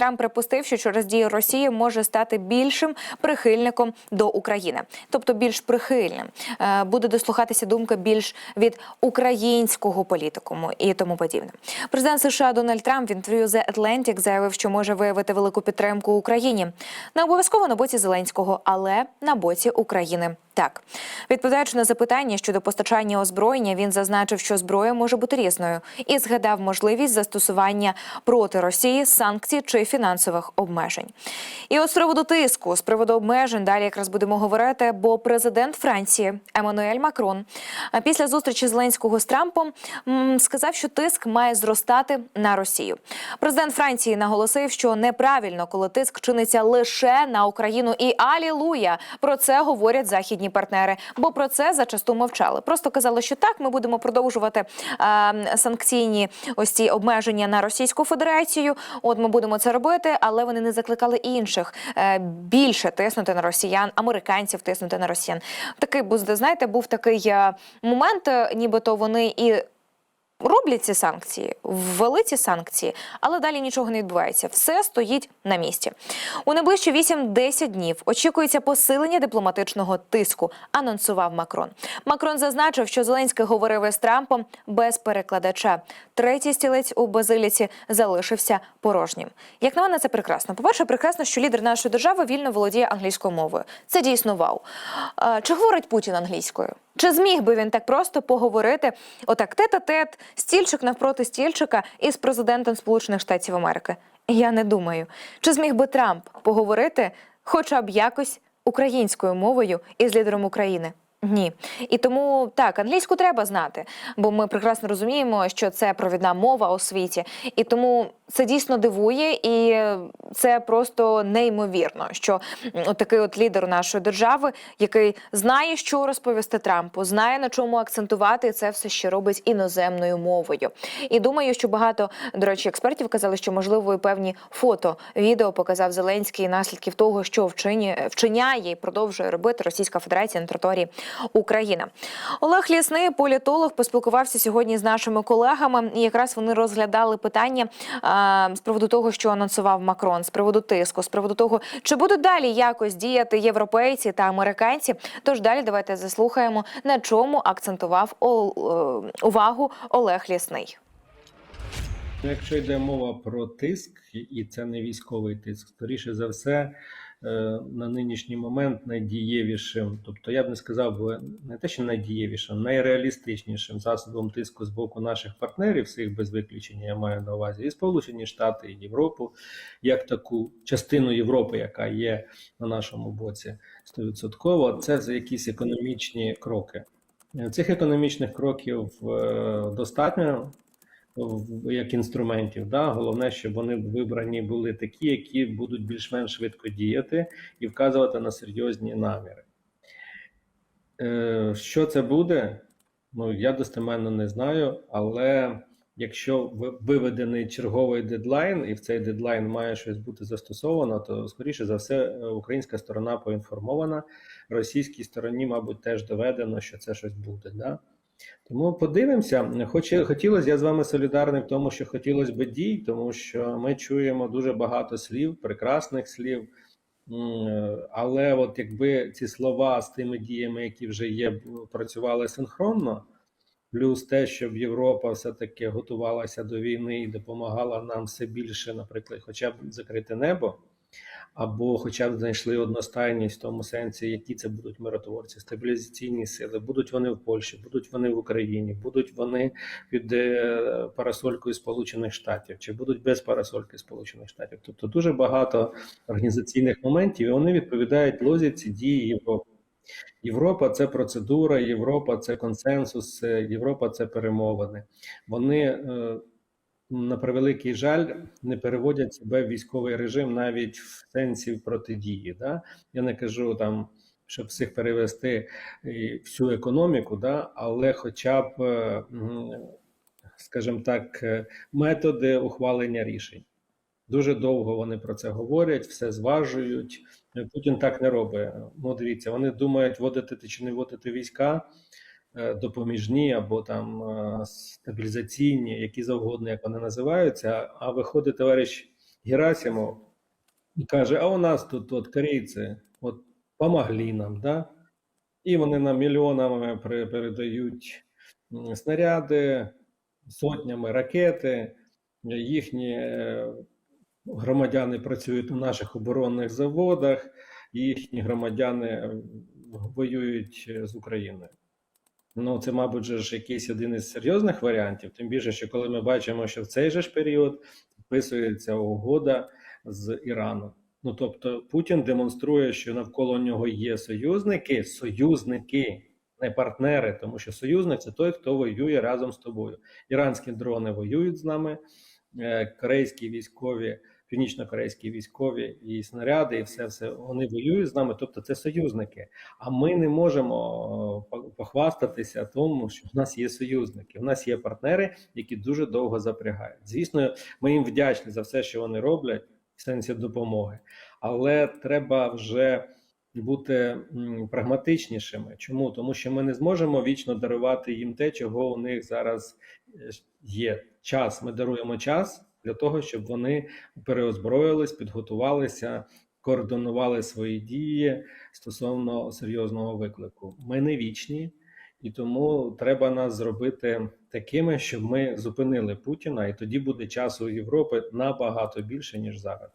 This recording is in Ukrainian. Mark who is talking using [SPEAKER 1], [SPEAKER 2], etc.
[SPEAKER 1] Трамп припустив, що через дії Росії може стати більшим прихильником до України, тобто більш прихильним, Е, буде дослухатися думка більш від українського політикуму і тому подібне. Президент США Дональд Трамп в інтерв'ю The Atlantic заявив, що може виявити велику підтримку Україні не обов'язково на боці Зеленського, але на боці України. Так, відповідаючи на запитання щодо постачання озброєння, він зазначив, що зброя може бути різною, і згадав можливість застосування проти Росії санкцій чи фінансових обмежень. І от з приводу тиску, з приводу обмежень, далі якраз будемо говорити, бо президент Франції Еммануель Макрон після зустрічі Зеленського з Трампом сказав, що тиск має зростати на Росію. Президент Франції наголосив, що неправильно, коли тиск чиниться лише на Україну і алілуя. Про це говорять західні партнери, бо про це зачасту мовчали. Просто казали, що так, ми будемо продовжувати е, санкційні ось ці обмеження на Російську Федерацію. От ми будемо це робити, але вони не закликали інших е, більше тиснути на росіян, американців тиснути на росіян. Такий знаєте, був такий е, момент, е, нібито вони і. Роблять ці санкції, ввели ці санкції, але далі нічого не відбувається. Все стоїть на місці. У найближчі 8-10 днів очікується посилення дипломатичного тиску. Анонсував Макрон. Макрон зазначив, що Зеленський говорив із Трампом без перекладача. Третій стілець у базиліці залишився порожнім. Як на мене, це прекрасно. По перше, прекрасно, що лідер нашої держави вільно володіє англійською мовою. Це дійсно вау. Чи говорить Путін англійською? Чи зміг би він так просто поговорити, отак тет-а-тет, стільчик навпроти стільчика із президентом Сполучених Штатів Америки? Я не думаю. Чи зміг би Трамп поговорити хоча б якось українською мовою із лідером України? Ні, і тому так англійську треба знати, бо ми прекрасно розуміємо, що це провідна мова у світі, і тому це дійсно дивує, і це просто неймовірно, що от такий от лідер нашої держави, який знає, що розповісти Трампу, знає на чому акцентувати, і це все ще робить іноземною мовою. І думаю, що багато до речі, експертів казали, що можливо і певні фото, відео показав Зеленський наслідків того, що вчині, вчиняє і продовжує робити Російська Федерація на території України. Олег Лісний, політолог, поспілкувався сьогодні з нашими колегами, і якраз вони розглядали питання а, з приводу того, що анонсував Макрон, з приводу тиску, з приводу того, чи будуть далі якось діяти європейці та американці. Тож далі давайте заслухаємо, на чому акцентував е, увагу Олег Лісний.
[SPEAKER 2] Якщо йде мова про тиск, і- це не військовий тиск, скоріше за все, е, на нинішній момент найдієвішим, тобто я б не сказав не те, що найдієвішим, найреалістичнішим засобом тиску з боку наших партнерів, всіх без виключення, я маю на увазі і Сполучені Штати, і Європу, як таку частину Європи, яка є на нашому боці стовідсотково, це за якісь економічні кроки. Е, Цих економічних кроків е, достатньо як інструментів. Да? Головне, щоб вони вибрані були такі, які будуть більш-менш швидко діяти і вказувати на серйозні наміри. Е, Що це буде? Ну, я достеменно не знаю, але якщо ви- виведений черговий дедлайн, і в цей дедлайн має щось бути застосовано, то скоріше за все е, українська сторона поінформована, російській стороні, мабуть, теж доведено, що це щось буде. Да? Тому подивимося. Хоч хотілося, я з вами солідарний в тому, що хотілося б дій, тому що ми чуємо дуже багато слів, прекрасних слів. Але от якби ці слова з тими діями, які вже є, працювали синхронно, плюс те, щоб Європа все-таки готувалася до війни і допомагала нам все більше, наприклад, хоча б закрити небо, або хоча б знайшли одностайність в тому сенсі, які це будуть миротворці, стабілізаційні сили. Будуть вони в Польщі, будуть вони в Україні, будуть вони під е, парасолькою Сполучених Штатів, чи будуть без парасольки Сполучених Штатів. Тобто дуже багато організаційних моментів, і вони відповідають лозіці дії Європи. Європа це процедура, Європа це консенсус, е, Європа це перемовини. Вони е, на превеликий жаль, не переводять себе в військовий режим навіть в сенсі протидії. Да? Я не кажу там, щоб всіх перевести е, всю економіку, да? але хоча б, е, скажімо так, е, методи ухвалення рішень. Дуже довго вони про це говорять, все зважують. Путін так не робить. Ну, дивіться, вони думають, вводити чи не вводити війська допоміжні або там е, стабілізаційні, які завгодно, як вони називаються. А виходить товариш Герасимов і каже: а у нас тут от корейці от помогли нам, да? і вони нам мільйонами передають снаряди, сотнями ракети, їхні е, громадяни працюють на наших оборонних заводах, їхні громадяни е, воюють е, з Україною. Ну, це, мабуть, ж якийсь один із серйозних варіантів. Тим більше, що коли ми бачимо, що в цей же ж період підписується угода з Іраном. Ну тобто, Путін демонструє, що навколо нього є союзники, союзники, не партнери, тому що союзник це той, хто воює разом з тобою. Іранські дрони воюють з нами, е, корейські військові, північно-корейські військові і снаряди, і все, все вони воюють з нами. Тобто, це союзники. А ми не можемо е, похвастатися тому, що в нас є союзники. В нас є партнери, які дуже довго запрягають. Звісно, ми їм вдячні за все, що вони роблять в сенсі допомоги, але треба вже бути прагматичнішими. Чому? Тому що ми не зможемо вічно дарувати їм те, чого у них зараз е, є. Час. Ми даруємо час для того, щоб вони переозброїлись, підготувалися, координували свої дії стосовно серйозного виклику. Ми не вічні, і тому треба нас зробити такими, щоб ми зупинили Путіна, і тоді буде часу Європи набагато більше ніж зараз.